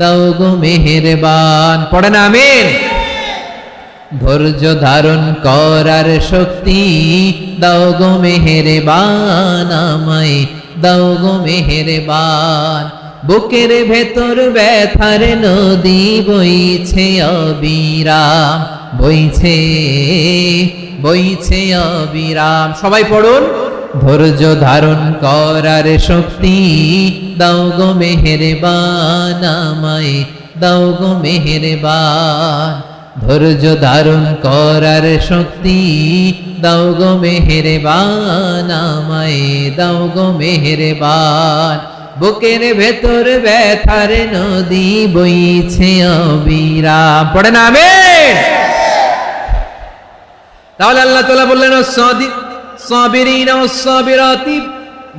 দাও গো মেহেরবান। পড়েন আমিন? ধৈর্য ধারণ করার শক্তি দাও গো মেহেরবান আমায়, দাও গো মেহেরবান। বুকের ভেতর ব্যথার নদী বইছে অবিরাম, বইছে বইছে অবিরাম। সবাই পড়ুন। ধৈর্য ধারণ করার শক্তি। দাও গো মেহেরবান আমায়, দাও গো মেহেরবান। ধৈর্য ধারণ করার শক্তি। দাও গো মেহেরবান দাও গো মেহেরবান। বুকের ভেতর ব্যথার নদী বইছে অবিরাম পড়ে না তাহলে আল্লাহ তাআলা বললেন ওয়াস-সাবিরাতি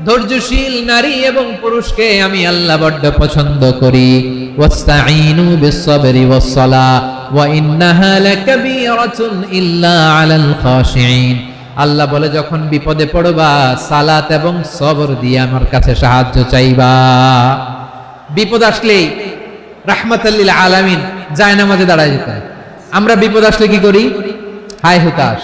ধৈর্যশীল নারী এবং পুরুষকে আমি আল্লাহ বড্ড পছন্দ করি। ওয়াস্তাঈনু বিস-সাবরি ওয়াস-সালাহ ওয়া ইন্নাহা লাকাবীরাতুন ইল্লা আল্লাহ বলে, যখন বিপদে পড়বা, সালাত এবং সবর দিয়ে আমার কাছে সাহায্য চাইবা। বিপদ আসলেই রাহমাতাল্লিল আলামিন যায় নামাজে দাঁড়ায় যেতে আমরা বিপদ আসলে কি করি? হাই হুতাশ।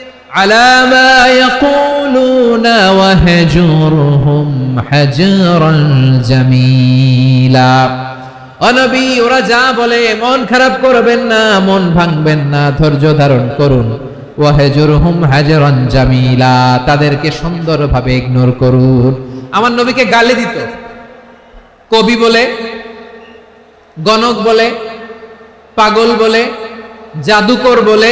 আলামা ইয়াকুলুনা ওয়াহজুরহুম হাজরান জামিলা অনবী ওরা যা বলে, মন খারাপ করবেন না, মন ভাঙবেন না, ধৈর্য ধারণ করুন। ওয়াহজুরহুম হাজরান জামিলা, তাদেরকে সুন্দরভাবে ইগনোর করুন। আমার নবীকে গালি দিত। কবি বলে, গণক বলে, পাগল বলে, জাদুকর বলে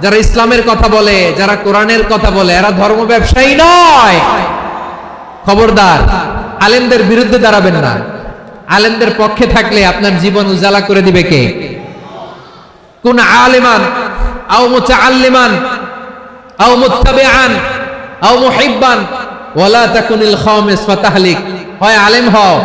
যারা ইসলামের কথা বলে, যারা কোরআনের কথা বলে, এরা ধর্ম ব্যবসায়ী নয়। খবরদার, আলেমদের বিরুদ্ধে দাঁড়াবেন না। আলেমদের পক্ষে থাকলে আপনার জীবন উজালা করে দিবে কে? কোন আলেমান, আও ফাতাহলিক। হয় আলেম হও।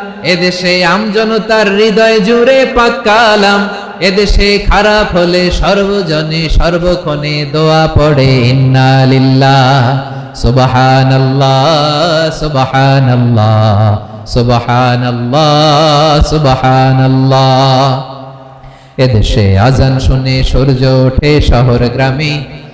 এদেশে আমজনতার হৃদয় জুড়ে পাক্কালাম এদেশে খারাপ হলে সর্বজনে সর্বক্ষণে দোয়া পড়ে, ইন্না লিল্লাহ, সুবহানাল্লাহ সুবহানাল্লাহ সুবহানাল্লাহ সুবহানাল্লাহ। এদেশে আজান শুনে সূর্য ওঠে শহর গ্রামে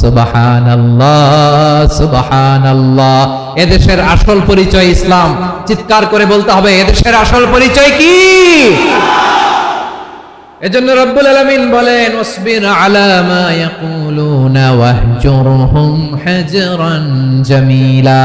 সুবহান সুবহান এদেশের আসল পরিচয় ইসলাম। চিৎকার করে বলতে হবে, এদেশের আসল পরিচয় কি? এজন্য রব্বুল আলামিন বলেন ওসবির আলা মা ইয়াকুলুনা ওয়াহজুরহুম হাজরান জামিলা।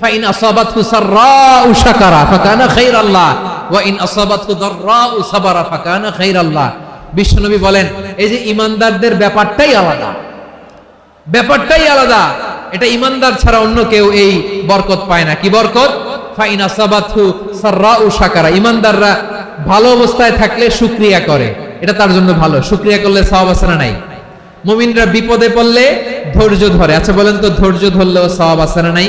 ফাইন আসাবাত হুসাররা উশাকারা ফাকানা খাইর আল্লাহ ওয়াইন আসাবাত হুদাররা বলেন, এই যে ইমানদারদের ব্যাপারটাই আলাদা। ব্যাপারটাই আলাদা। এটা ইমানদার ছাড়া অন্য কেউ এই বরকত পায় না। কি বরকত? ফাইন আসাবাতহু সাররা উশাকারা ইমানদাররা ভালো অবস্থায় থাকলে শুকরিয়া করে। এটা তার জন্য ভালো। শুকরিয়া করলে সওয়াব আছে না নাই? মুমিনরা বিপদে পড়লে ধৈর্য ধরে। আচ্ছা বলেন তো, ধৈর্য ধরলেও সওয়াব আছে না নাই?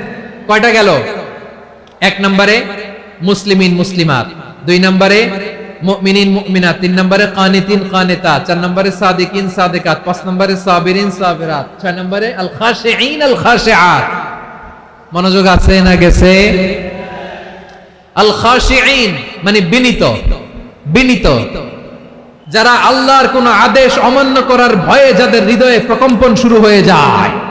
কয়টা গেল? এক নম্বরে মুসলিমিন, মুসলিমাত। দুই নম্বরে আল মানে বিনীত। বিনীত। যারা আল্লাহর কোন আদেশ অমান্য করার ভয়ে যাদের হৃদয়ে প্রকম্পন শুরু হয়ে যায়।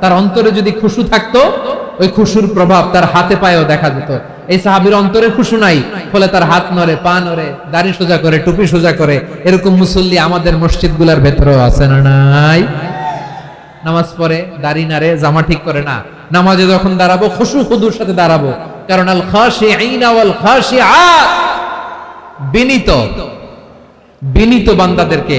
তার অন্তরে যদি খুশু থাকতো, ওই খুশুর প্রভাব তার হাতে পায়েও দেখা যেত। এই সাহাবীর অন্তরে খুশু নাই, ফলে তার হাত নড়ে, পা নড়ে, দাড়ি সোজা করে, টুপি সোজা করে, এরকম মুসল্লি আমাদের মসজিদগুলার ভেতরেও আছে না নাই? নামাজ পড়ে, দাড়ি নাড়ে, জামা ঠিক করে না। নামাজে যখন দাঁড়াবো, খুশু খুদুর সাথে দাঁড়াবো। কারণ আল খাশিঈনা ওয়াল খাশিআত বিনীত। বিনীত বান্দাদেরকে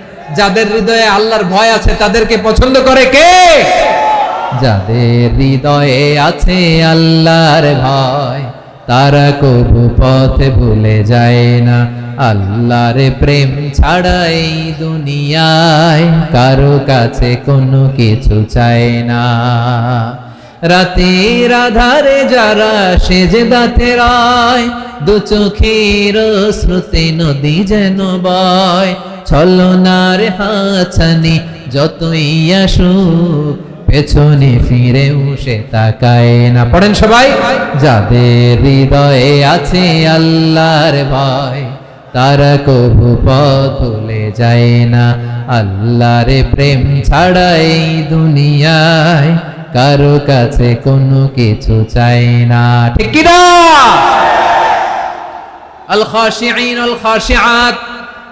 যাদের হৃদয়ে আল্লাহর ভয় আছে, তাদেরকে পছন্দ করে কে? যাদের হৃদয়ে আছে আল্লাহর ভয়, তারা কবু পথে ভুলে যায় না। আল্লাহর প্রেম ছাড়া এই দুনিয়ায় কারও কাছে কোনো কিছু চায় না। রাতের আধারে যারা সেজে দাঁতে রায়, দু চোখের শ্রুতি নদী যেন বয় ছলনার হাছানি, যতই আসুক, পেছনে ফিরেও সে তাকায় না। পড়েন সবাই, যাদের হৃদয়ে আছে আল্লাহর ভয়, তারা কবু পথ ভুলে যায় না। আল্লাহর প্রেম ছাড়া এই দুনিয়ায় কারও কাছে কোনো কিছু চাই না। ঠিক না? আল খাশিঈন আল খাশিআত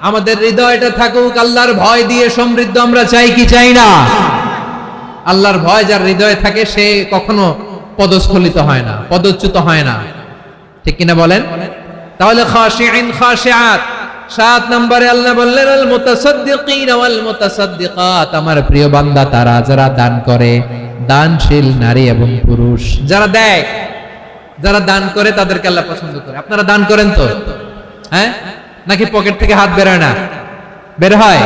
আমাদের হৃদয়টা থাকুক, আল্লাহর ভয় দিয়ে সমৃদ্ধ আমরা চাই কি চাই না? আল্লাহর ভয় যার হৃদয়ে থাকে, সে কখনো পদস্খলিত হয় না, পদচ্যুত হয় না। ঠিক কিনা বলেন? তাহলে খাশিঈন, খাশিআত। সাত নম্বরে আল্লাহ বললেন আল মুতাসাদ্দিকিন ওয়াল মুতাসাদ্দিকাত আমার প্রিয় বান্দা, তারা যারা দান করে, দানশীল নারী এবং পুরুষ, যারা দেয়, যারা দান করে, তাদেরকে আল্লাহ পছন্দ করে। আপনারা দান করেন তো? হ্যাঁ? নাকি পকেট থেকে হাত বেরোয় না? বের হয়?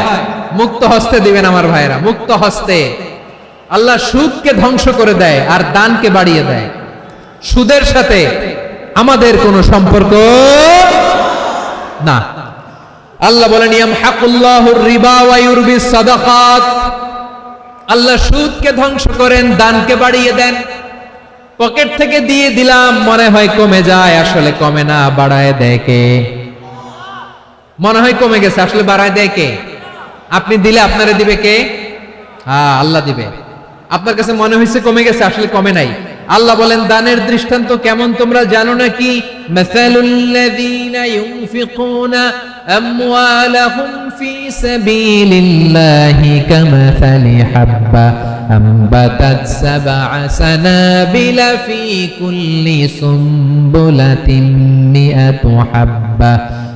মুক্ত হস্তে দিবেন আমার ভাইরা মুক্ত হস্তে। আল্লাহ সুদকে ধ্বংস করে দেয় আর দানকে বাড়িয়ে দেয়। সুদের সাথে আমাদের কোনো সম্পর্ক না। আল্লাহ বলেন আল্লাহ সুদকে ধ্বংস করেন, দানকে বাড়িয়ে দেন। পকেট থেকে দিয়ে দিলাম, মনে হয় কমে যায়, আসলে কমে না, বাড়ায় দেয় কে? মনে হয় কমে গেছে আসলে বাড়ায় দেয় কে আপনি দিলে আপনারে দিবে কে হ্যাঁ আল্লাহ দিবে আপনার কাছে মনে হয়েছে কমে গেছে আসলে কমে নাই আল্লাহ বলেন দানের দৃষ্টান্ত কেমন তোমরা জানো নাকি মাসালুল্লাযীনা ইউনফিকুনা আমওয়ালাহুম ফি সাবিলিল্লাহি কামাসালি হাব্বা أنبتت سبع سنابل في كل سنبلة مئة حبة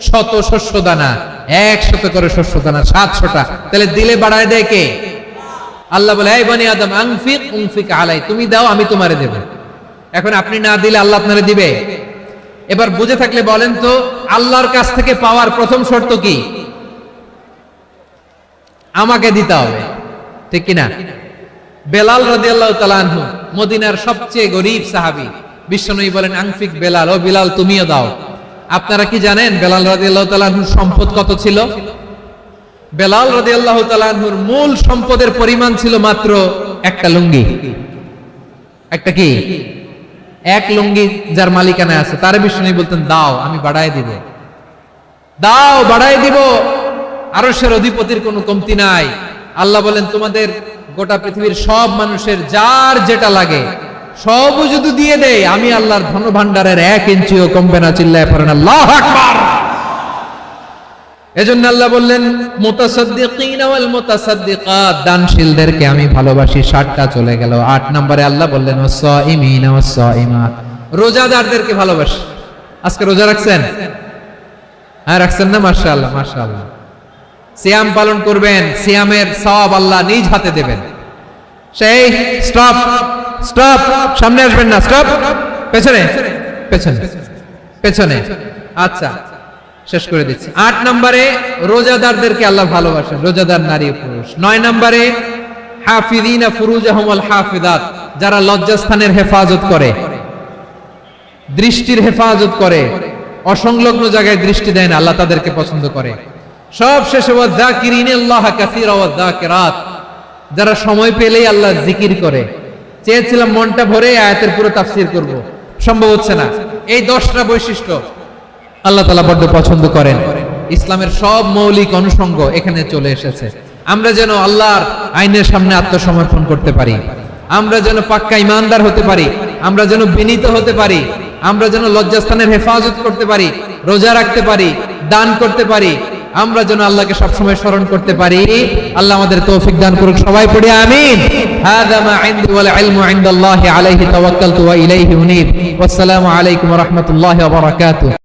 শত শস্য দানা একশত করে শস্য দানা সাতশোটা। তাহলে দিলে বাড়ায় দেয় কে? আল্লাহ বলে, এই বনি আদম আংফিক উংফিক আলাই, তুমি দাও, আমি তোমারে দেব। এখন আপনি না দিলে আল্লাহ আপনারে দিবে? এবার বুঝে থাকলে বলেন তো, আল্লাহর কাছ থেকে পাওয়ার প্রথম শর্ত কি? আমাকে দিতে হবে। ঠিক কিনা? বেলাল রাদিয়াল্লাহু তাআলা আনহু, মদিনার সবচেয়ে গরিব সাহাবী, বিশ্বনবী বলেন আংফিক বেলাল, ও বিলাল, তুমিও দাও। আপনারা কি জানেন বেলাল রাদিয়াল্লাহু তাআলা আনহুর সম্পদ কত ছিল? বেলাল রাদিয়াল্লাহু তাআলা আনহুর মূল সম্পদের পরিমাণ ছিল মাত্র একটা লুঙ্গি। একটা কি? এক লুঙ্গি যার মালিকানায় আছে। তার বিশ্বনবী বলতেন, দাও, আমি বাড়ায় দিব। দাও বাড়ায় দিব। আরশের অধিপতির কোনো কমতি নাই। আল্লাহ বলেন, তোমাদের গোটা পৃথিবীর সব মানুষের যার যেটা লাগে সব যদি দিয়ে দেয়, আমি আল্লাহর ধন ভান্ডারের এক ইঞ্চিও কমবে না, চিল্লায় পড়েন আল্লাহ আকবার! এজন্য আল্লাহ বললেন, মুতাসাদ্দিকিন ওয়াল দানশীলদেরকে আমি ভালোবাসি, ষাটটা চলে গেল। আট নম্বরে আল্লাহ বললেন ওয়াসাইমিন ওয়াসাইমাত রোজাদারদেরকে ভালোবাসি। আজকে রোজা রাখছেন? হ্যাঁ রাখছেন না, মাশাআল্লাহ মাশাআল্লাহ। সিয়াম পালন করবেন, সিয়ামের সওয়াব আল্লাহ নিজ হাতে দেবেন। সেই স্টপ স্টপ সামনে আসবেন না। স্টপ পেছনে। পেছনে। পেছনে। আচ্ছা। শেষ করে দিচ্ছি। আট নম্বরে রোজাদারদেরকে আল্লাহ ভালোবাসেন। রোজাদার নারী পুরুষ। নয় নম্বরে হাফিদিনা ফুরুজাহমল হাফিদাত যারা লজ্জাস্থানের হেফাজত করে। দৃষ্টির হেফাজত করে। অসংলগ্ন জায়গায় দৃষ্টি দেন। আল্লাহ তাদেরকে পছন্দ করে। সব শেষে যারা সময় পেলেই আল্লাহ জিকির করে। চেয়েছিলাম মনটা ভরে আয়াতের পুরো তাফসির করব। সম্ভব হচ্ছে না। এই দশটা বৈশিষ্ট্য আল্লাহ তালা বড্ড পছন্দ করেন। ইসলামের সব মৌলিক অনুষঙ্গ এখানে চলে এসেছে। আমরা যেন আল্লাহর আইনের সামনে আত্মসমর্পণ করতে পারি। আমরা যেন পাক্কা ইমানদার হতে পারি। আমরা যেন বিনীত হতে পারি। আমরা যেন লজ্জাস্থানের হেফাজত করতে পারি। রোজা রাখতে পারি। দান করতে পারি। আমরা যেন আল্লাহকে সবসময় স্মরণ করতে পারি আল্লাহ আমাদের তৌফিক দান করুক সবাই পড়ি আমিন هذا ما عندي والعلم عند الله عليه توكلت وإليه أنيب والسلام عليكم ورحمة الله وبركاته